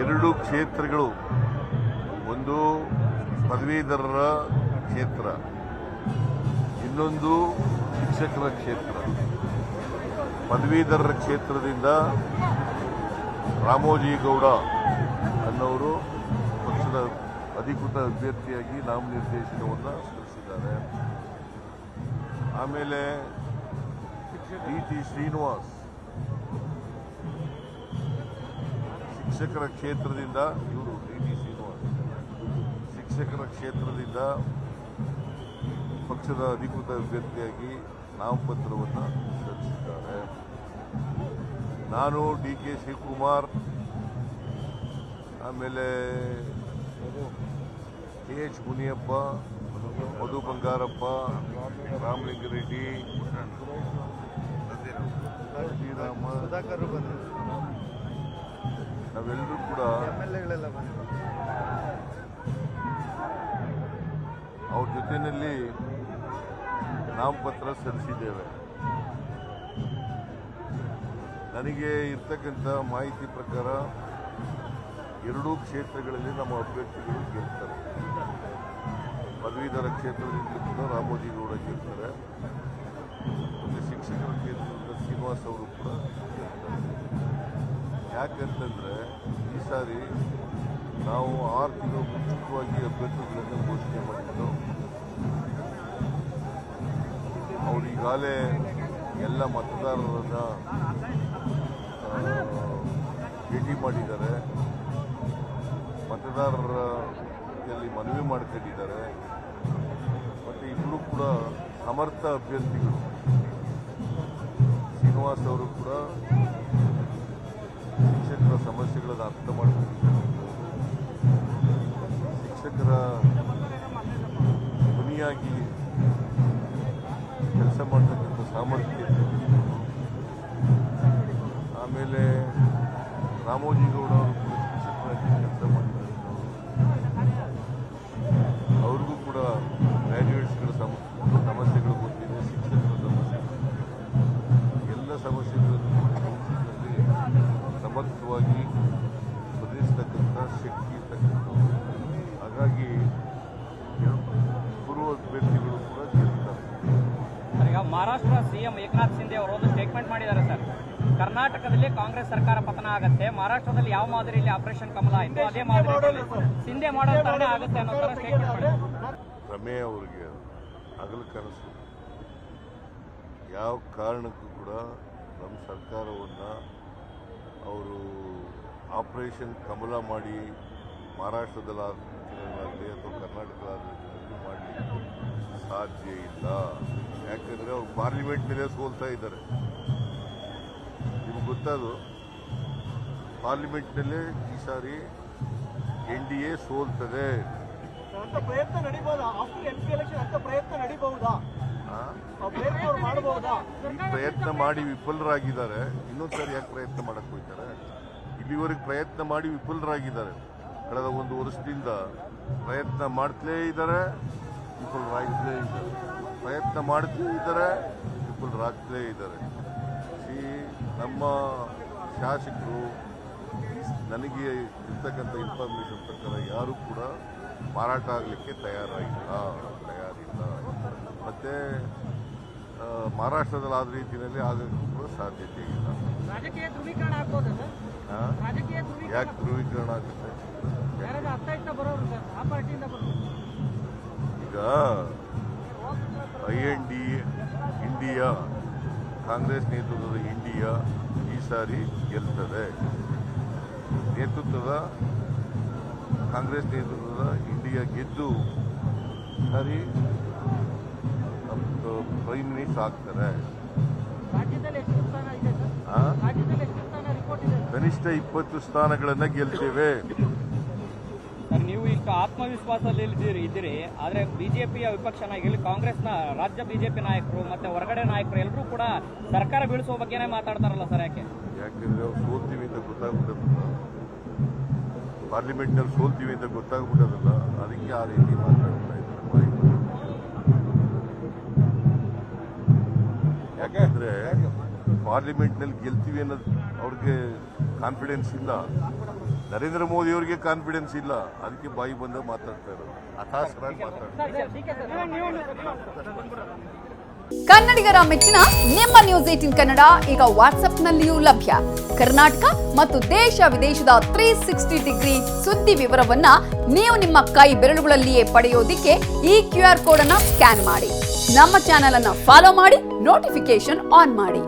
ಎರಡು ಕ್ಷೇತ್ರಗಳು. ಒಂದು ಪದವೀಧರರ ಕ್ಷೇತ್ರ, ಇನ್ನೊಂದು ಶಿಕ್ಷಕರ ಕ್ಷೇತ್ರ. ಪದವೀಧರರ ಕ್ಷೇತ್ರದಿಂದ ರಾಮೋಜಿ ಗೌಡ ಅನ್ನೋರು ಪಕ್ಷದ ಅಧಿಕೃತ ಅಭ್ಯರ್ಥಿಯಾಗಿ ನಾಮನಿರ್ದೇಶನವನ್ನು ಸಲ್ಲಿಸಿದ್ದಾರೆ. ಆಮೇಲೆ ಡಿ ಟಿ ಶ್ರೀನಿವಾಸ್ ಶಿಕ್ಷಕರ ಕ್ಷೇತ್ರದಿಂದ ಇವರು ಡಿ ಟಿ ಶ್ರೀನಿವಾಸ್ ಶಿಕ್ಷಕರ ಕ್ಷೇತ್ರದಿಂದ ಪಕ್ಷದ ಅಧಿಕೃತ ಅಭ್ಯರ್ಥಿಯಾಗಿ ನಾಮಪತ್ರವನ್ನು ಸಲ್ಲಿಸಿದ್ದಾರೆ. ನಾನು ಡಿ ಕೆ ಶಿವಕುಮಾರ್, ಆಮೇಲೆ ಕೆ ಎಚ್ ಮುನಿಯಪ್ಪ, ಮಧು ಬಂಗಾರಪ್ಪ ರಾಮಲಿಂಗರೆಡ್ಡಿ ಶ್ರೀರಾಮ ನಾವೆಲ್ಲರೂ ಕೂಡ ಅವ್ರ ಜೊತೆಯಲ್ಲಿ ನಾಮಪತ್ರ ಸಲ್ಲಿಸಿದ್ದೇವೆ. ನನಗೆ ಇರ್ತಕ್ಕಂಥ ಮಾಹಿತಿ ಪ್ರಕಾರ ಎರಡೂ ಕ್ಷೇತ್ರಗಳಲ್ಲಿ ನಮ್ಮ ಅಭ್ಯರ್ಥಿಗಳು ಗೆಲ್ತಾರೆ. ಪದವೀಧರ ಕ್ಷೇತ್ರದಿಂದ ಕೂಡ ರಾಮೋಜಿ ಗೌಡ ಗೆಲ್ತಾರೆ. ಮತ್ತು ಶಿಕ್ಷಕರ ಕ್ಷೇತ್ರದಿಂದ ಶ್ರೀನಿವಾಸ್ ಅವರು ಕೂಡ ಗೆಲ್ತಾರೆ. ಯಾಕಂತಂದ್ರೆ ಈ ಸಾರಿ ನಾವು ಆರು ತಿಂಗಳು ಮುಂಚಿತವಾಗಿ ಅಭ್ಯರ್ಥಿಗಳನ್ನು ಘೋಷಣೆ ಮಾಡಿದ್ದು. ಅವರು ಈಗಾಗಲೇ ಎಲ್ಲ ಮತದಾರರನ್ನು ಭೇಟಿ ಮಾಡಿದ್ದಾರೆ. ಮತದಾರರಲ್ಲಿ ಮನವಿ ಮಾಡ್ಕೊಂಡಿದ್ದಾರೆ. ಮತ್ತು ಇಬ್ಬರು ಕೂಡ ಸಮರ್ಥ ಅಭ್ಯರ್ಥಿಗಳು. ಶ್ರೀನಿವಾಸ್ ಅವರು ಕೂಡ ಶಿಕ್ಷಕರ ಸಮಸ್ಯೆಗಳನ್ನು ಅರ್ಥ ಮಾಡ್ಕೊಂಡಿದ್ದಾರೆ ಶಿಕ್ಷಕರ ಧ್ವನಿಯಾಗಿ ಕೆಲಸ ಮಾಡ್ತಕ್ಕಂಥ ಸಾಮರ್ಥ್ಯ ಆಮೇಲೆ ರಾಮೋಜಿಗೌಡ ಅವರು ಮಹಾರಾಷ್ಟ್ರ ಸಿಎಂ ಏಕನಾಥ್ ಶಿಂದೆ ಅವರು ಒಂದು ಸ್ಟೇಟ್ಮೆಂಟ್ ಮಾಡಿದ್ದಾರೆ ಸರ್. ಕರ್ನಾಟಕದಲ್ಲಿ ಕಾಂಗ್ರೆಸ್ ಸರ್ಕಾರ ಪತನ ಆಗುತ್ತೆ ಮಹಾರಾಷ್ಟ್ರದಲ್ಲಿ ಯಾವ ಮಾದರಿಯಲ್ಲಿ ಆಪರೇಷನ್ ಕಮಲ ಆಯಿತು ಅದೇ ಮಾದರಿಯಲ್ಲಿ ಸಿಂಧೆ ಮಾಡೋ ತರನೇ ಆಗುತ್ತೆ ಅನ್ನೋ ತರ ಸ್ಟೇಟ್ಮೆಂಟ್ ರಮೇ ಅವರಿಗೆ ಹಗಲು ಕನಸು. ಯಾವ ಕಾರಣಕ್ಕೂ ಕೂಡ ನಮ್ಮ ಸರ್ಕಾರವನ್ನು ಅವರು ಆಪರೇಷನ್ ಕಮಲ ಮಾಡಿ ಮಹಾರಾಷ್ಟ್ರದಲ್ಲಿ ಆಗಲಿ ಅಥವಾ ಕರ್ನಾಟಕದಲ್ಲಿ ಮಾಡಲಿಕ್ಕೆ ಸಾಧ್ಯ ಇಲ್ಲ. ಯಾಕಂದರೆ ಅವ್ರು ಪಾರ್ಲಿಮೆಂಟ್ ಮೇಲೆ ಸೋಲ್ತಾ ಇದ್ದಾರೆ. ನಿಮ್ಗೆ ಗೊತ್ತದು ಪಾರ್ಲಿಮೆಂಟ್ನಲ್ಲೇ ಈ ಸಾರಿ ಎನ್ ಡಿ ಎ ಸೋಲ್ತದೆ. ಪ್ರಯತ್ನ ಪ್ರಯತ್ನ ಮಾಡಿ ವಿಫಲರಾಗಿದ್ದಾರೆ. ಇನ್ನೊಂದ್ಸರಿ ಯಾಕೆ ಪ್ರಯತ್ನ ಮಾಡಕ್ ಹೋಗ್ತಾರೆ? ಇಲ್ಲಿವರೆಗೆ ಪ್ರಯತ್ನ ಮಾಡಿ ವಿಫಲರಾಗಿದ್ದಾರೆ. ಕಳೆದ ಒಂದು ವರ್ಷದಿಂದ ಪ್ರಯತ್ನ ಮಾಡ್ತಲೇ ಇದ್ದಾರೆ ವಿಫಲರಾಗಿದ್ದೇ ಇದ್ದಾರೆ. ಪ್ರಯತ್ನ ಮಾಡ್ತೀವಿ ಇದ್ದಾರೆ ವಿಫಲರಾಗ್ತಲೇ ಇದ್ದಾರೆ. ಈ ನಮ್ಮ ಶಾಸಕರು ನನಗೆ ಇರ್ತಕ್ಕಂಥ ಇನ್ಫಾರ್ಮೇಷನ್ ಪ್ರಕಾರ ಯಾರೂ ಕೂಡ ಮಾರಾಟ ಆಗಲಿಕ್ಕೆ ತಯಾರಾಗಿಲ್ಲ ತಯಾರಿಲ್ಲ. ಮತ್ತು ಮಹಾರಾಷ್ಟ್ರದಲ್ಲಿ ಆದ ರೀತಿಯಲ್ಲಿ ಆಗಕ್ಕೂ ಕೂಡ ಸಾಧ್ಯತೆ ಇಲ್ಲ. ಯಾಕೆ ಧ್ರುವೀಕರಣ ಆಗುತ್ತೆ? ಯಾರಾದ್ರೂ I N D India Congress ನೇತೃತ್ವದ ಇಂಡಿಯಾ ಈ ಸಾರಿ ಗೆಲ್ತದೆ. ನೇತೃತ್ವದ ಕಾಂಗ್ರೆಸ್ ನೇತೃತ್ವದ ಇಂಡಿಯಾ ಗೆದ್ದು ಸರಿ ಪ್ರೈಮ್ ಮಿನಿಸ್ಟರ್ ಆಗ್ತಾರೆ. ಕನಿಷ್ಠ ಇಪ್ಪತ್ತು ಸ್ಥಾನಗಳನ್ನು ಗೆಲ್ತೇವೆ. ಇಷ್ಟು ಆತ್ಮವಿಶ್ವಾಸದಲ್ಲಿ ಇದ್ದೀರಿ ಇದ್ದೀರಿ. ಆದರೆ ಬಿಜೆಪಿಯ ವಿಪಕ್ಷ ನಾಯಕರು ಕಾಂಗ್ರೆಸ್ನ ರಾಜ್ಯ ಬಿಜೆಪಿ ನಾಯಕರು ಮತ್ತೆ ಹೊರಗಡೆ ನಾಯಕರು ಎಲ್ಲರೂ ಕೂಡ ಸರ್ಕಾರ ಬೀಳಿಸುವ ಬಗ್ಗೆನೇ ಮಾತಾಡ್ತಾರಲ್ಲ ಸರ್ ಯಾಕೆ? ಯಾಕೆಂದ್ರೆ ಸೋಲ್ತೀವಿ ಅಂತ ಗೊತ್ತಾಗ್ಬಿಟ್ಟದಲ್ಲ ಪಾರ್ಲಿಮೆಂಟ್ನಲ್ಲಿ ಸೋಲ್ತೀವಿ ಅಂತ ಗೊತ್ತಾಗ್ಬಿಟ್ಟದಲ್ಲ, ಅದಕ್ಕೆ ಆ ರೀತಿ ಮಾತಾಡ್ತಾ ಇದ್ದಾರೆ ಯಾಕೆಂದ್ರೆ ಪಾರ್ಲಿಮೆಂಟ್ನಲ್ಲಿ ಗೆಲ್ತೀವಿ ಅನ್ನೋದು ಅವ್ರಿಗೆ ಕಾನ್ಫಿಡೆನ್ಸ್ ಇಲ್ಲ. ನರೇಂದ್ರ ಮೋದಿ ಅವರಿಗೆ ಕಾನ್ಫಿಡೆನ್ಸ್ ಇಲ್ಲ. ಅದಕ್ಕೆ ಬಾಯಿ ಬಂದ ಮಾತಾಡ್ತಾ ಇರೋದು. ಅಥಾಸ್ಕರಾಗಿ ಮಾತಾಡ್ತಾರೆ ಕನ್ನಡಿಗರ ಮೆಚ್ಚಿನ ನಿಮ್ಮ ನ್ಯೂಸ್ ಏಟಿನ್ ಕನ್ನಡ ಈಗ ವಾಟ್ಸ್ಆಪ್ನಲ್ಲಿಯೂ ಲಭ್ಯ. ಕರ್ನಾಟಕ ಮತ್ತು ದೇಶ ವಿದೇಶದ ತ್ರೀ ಸಿಕ್ಸ್ಟಿ ಡಿಗ್ರಿ ಸುದ್ದಿ ವಿವರವನ್ನ ನೀವು ನಿಮ್ಮ ಕೈ ಬೆರಳುಗಳಲ್ಲಿಯೇ ಪಡೆಯೋದಿಕ್ಕೆ ಈ ಕ್ಯೂ ಆರ್ ಕೋಡ್ ಅನ್ನ ಸ್ಕ್ಯಾನ್ ಮಾಡಿ. ನಮ್ಮ ಚಾನೆಲ್ ಅನ್ನ ಫಾಲೋ ಮಾಡಿ ನೋಟಿಫಿಕೇಶನ್ ಆನ್ ಮಾಡಿ.